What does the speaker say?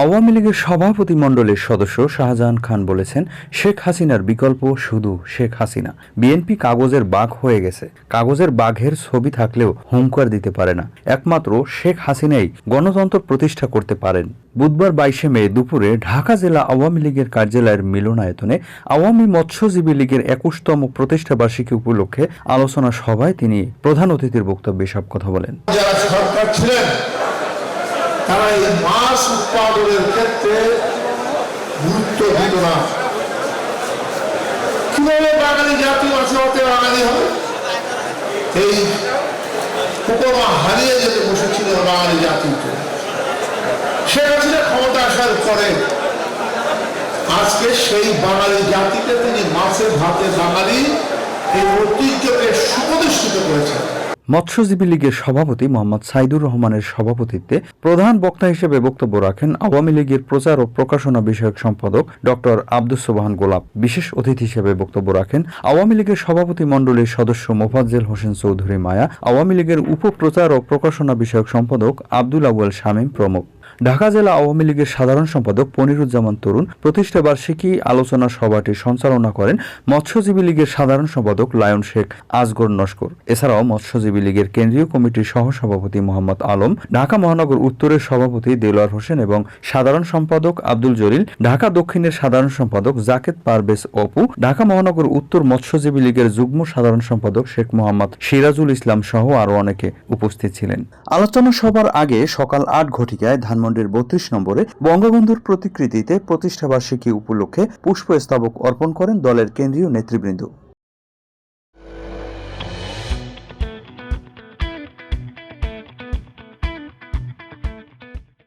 আওয়ামী লীগের সভাপতি মণ্ডলের সদস্য শাহজাহান খান বলেছেন, শেখ হাসিনার বিকল্প শুধু শেখ হাসিনা। বিএনপি কাগজের বাঘ হয়ে গেছে। কাগজের বাঘের ছবি থাকলেও হুঙ্কার দিতে পারে না। একমাত্র শেখ হাসিনাই গণতন্ত্র প্রতিষ্ঠা করতে পারেন। বুধবার বাইশে মে দুপুরে ঢাকা জেলা আওয়ামী লীগের কার্যালয়ের মিলনায়তনে আওয়ামী মৎস্যজীবী লীগের একুশতম প্রতিষ্ঠা বার্ষিকী উপলক্ষে আলোচনা সভায় তিনি প্রধান অতিথির বক্তব্যে সব কথা বলেন। তারা এই মাছ না। কীভাবে বাঙালি জাতি মাছে হতে বাঙালি হবে? এই উপমা হারিয়ে যেতে বসেছিল বাঙালি জাতিকে ক্ষমতা আসার পরে আজকে সেই বাঙালি জাতিকে তিনি মাছের ভাতে বাঙালি এই ঐতিহ্যকে সুপ্রতিষ্ঠিত করেছেন। মৎস্যজীবী লীগের সভাপতি মোহাম্মদ সাইদুর রহমানের সভাপতিত্বে প্রধান বক্তা হিসেবে বক্তব্য রাখেন আওয়ামী লীগের প্রচার ও প্রকাশনা বিষয়ক সম্পাদক ডক্টর আব্দুস সোবাহান গোলাপ। বিশেষ অতিথি হিসেবে বক্তব্য রাখেন আওয়ামী লীগের সভাপতি মণ্ডলীর সদস্য মোফাজ্জেল হোসেন চৌধুরী মায়া, আওয়ামী লীগের উপপ্রচার ও প্রকাশনা বিষয়ক সম্পাদক আব্দুল আউয়াল শামীম প্রমুখ। ঢাকা জেলা আওয়ামী লীগের সাধারণ সম্পাদক পনিরুজ্জামান তরুণ প্রতিষ্ঠা বার্ষিকী আলোচনা সভাটি সঞ্চালনা করেন মৎস্যজীবী লীগের সাধারণ সম্পাদক লায়ন শেখ আজগর নস্কর। এছাড়াও মৎস্যজীবী লীগের কেন্দ্রীয় কমিটির সহসভাপতি মোহাম্মদ আলম, ঢাকা মহানগর উত্তরের সভাপতি দেলোয়ার হোসেন এবং সাধারণ সম্পাদক আব্দুল জলিল, ঢাকা দক্ষিণের সাধারণ সম্পাদক জাকেদ পারভেজ অপু, ঢাকা মহানগর উত্তর মৎস্যজীবী লীগের যুগ্ম সাধারণ সম্পাদক শেখ মোহাম্মদ সিরাজুল ইসলাম সহ আরও অনেকে উপস্থিত ছিলেন। আলোচনা সভার আগে সকাল আট ঘটিকায় ধানমন্ডির বত্রিশ নম্বরে বঙ্গবন্ধুর প্রতিকৃতিতে প্রতিষ্ঠাবার্ষিকী উপলক্ষে পুষ্পস্তবক অর্পণ করেন দলের কেন্দ্রীয় নেতৃবৃন্দ।